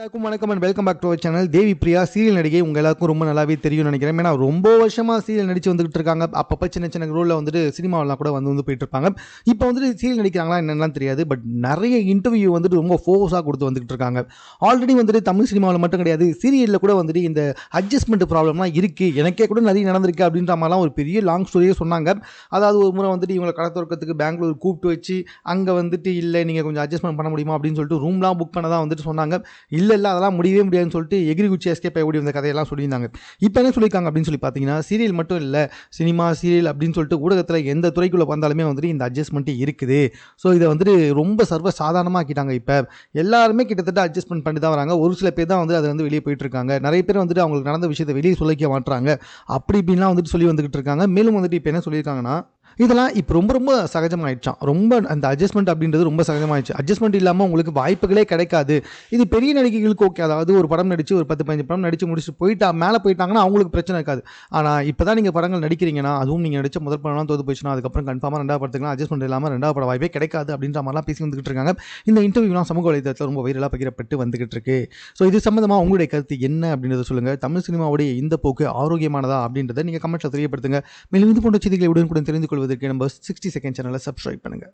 எல்லாருக்கும் வணக்கம் and welcome back to our channel Devi Priya serial நடிகை. உங்கள் எல்லாருக்கும் ரொம்ப நல்லாவே தெரியும் நினைக்கிறேன். ஏன்னா ரொம்ப வருஷமாக சீரியல் நடிச்சு வந்துகிட்டு இருக்காங்க. அப்பப்போ சின்ன சின்ன ரோலில் வந்துட்டு சினிமாவெலாம் கூட வந்து வந்து போயிட்டு இருப்பாங்க இப்போ வந்துட்டு சீரியல் நடிக்கிறாங்களா என்னென்னலாம் தெரியாது. பட் நிறைய இன்டர்வியூ வந்துட்டு ரொம்ப ஃபோர்ஸாக கொடுத்து வந்துகிட்டு இருக்காங்க. ஆல்ரெடி வந்துட்டு தமிழ் சினிமாவில் மட்டும் கிடையாது. சீரியலில் கூட வந்துட்டு இந்த அட்ஜஸ்ட்மெண்ட் ப்ராப்ளம்லாம் இருக்குது எனக்கே கூட நிறைய நடந்திருக்கு அப்படின்ற மாதிரிலாம் ஒரு பெரிய லாங் ஸ்டோரியே சொன்னாங்க. அதாவது ஒரு முறை வந்துட்டு இவங்களை கடத்துறதுக்கு பெங்களூர் கூப்பிட்டு வச்சு அங்கே வந்துட்டு இல்லை நீங்கள் கொஞ்சம் அட்ஜஸ்ட்மெண்ட் பண்ண முடியுமா? அப்படின்னு சொல்லிட்டு ரூம்லாம் புக் பண்ணதான் வந்துட்டு சொன்னாங்க. இல்லை இல்லை அதெல்லாம் முடியவே முடியாதுன்னு சொல்லிட்டு எகிரி குச்சி எஸ்கேப் ஆகி ஓடி வந்த கதையெல்லாம் சொல்லியிருந்தாங்க. இப்போ என்ன சொல்லியிருக்காங்க அப்படின்னு சொல்லி பார்த்தீங்கன்னா சீரியல் மட்டும் இல்லை சினிமா சீரியல் அப்படின்னு சொல்லிட்டு ஊடகத்தில் எந்த துறைக்குள்ளே வந்தாலுமே வந்துட்டு இந்த அட்ஜஸ்ட்மெண்ட்டு இருக்குது. ஸோ இதை வந்துட்டு ரொம்ப சர்வ சாதாரணமாக ஆக்கிட்டாங்க இப்போ. எல்லாருமே கிட்டத்தட்ட அட்ஜஸ்ட்மெண்ட் பண்ணி தான் வராங்க. ஒரு சில பேர் தான் வந்து அது வந்து வெளியே போயிட்டு இருக்காங்க. நிறைய பேர் வந்துட்டு அவங்களுக்கு நடந்த விஷயத்தை வெளியே சொல்லிக்க மாட்டுறாங்க. அப்படி இப்படின்லாம் வந்துட்டு சொல்லி வந்துக்கிட்டு இருக்காங்க. மேலும் வந்துட்டு இப்போ என்ன சொல்லியிருக்காங்கன்னா இதெல்லாம் இப்போ ரொம்ப ரொம்ப சகஜமாயிடுச்சான் ரொம்ப அந்த அட்ஜஸ்ட்மெண்ட் அப்படின்றது ரொம்ப சகஜமாயிடுச்சு. அட்ஜஸ்ட்மெண்ட் இல்லாமல் உங்களுக்கு வாய்ப்புகளே கிடைக்காது. இது பெரிய நடிகைகளுக்கு ஓகே அதாவது ஒரு படம் நடித்து ஒரு பத்து பதினஞ்சு படம் நடித்து முடிச்சுட்டு போயிட்டா மேலே போயிட்டாங்கன்னா அவங்களுக்கு பிரச்சனை இருக்காது. ஆனால் இப்போ தான் நீங்கள் படங்கள் நடிக்கிறீங்கன்னா அதுவும் நீங்கள் நடிச்ச முதல் படம்லாம் தோது போயிடுச்சுன்னா அதுக்கப்புறம் கன்ஃபார்மாக ரெண்டாவது படத்துக்குலாம் அட்ஜஸ்ட்மெண்ட் இல்லாமல் ரெண்டாவது படம் வாய்ப்பே கிடைக்காது அப்படின்ற மாதிரிலாம் பேசி வந்துகிட்டு இருக்காங்க. இந்த இன்டர்வியூலாம் சமூக வலைதளத்தில் ரொம்ப வைரலாக பகிரப்பட்டு வந்துகிட்டு இருக்கு. ஸோ இது சம்மந்தமாக உங்களுடைய கருத்து என்ன அப்படின்றத சொல்லுங்கள் தமிழ் சினிமாவுடைய இந்த போக்கு ஆரோக்கியமானதா அப்படின்றத நீங்கள் கமெண்ட்ஸில் தெரியப்படுத்துங்க. மேலும் இது போன்ற செய்திகளை உடனுக்குடன் தெரிந்து கொள்ள கொள்வதற்கு நம்ம சிக்ஸ்டி செகண்ட் சேனலை சப்ஸ்கிரைப் பண்ணுங்கள்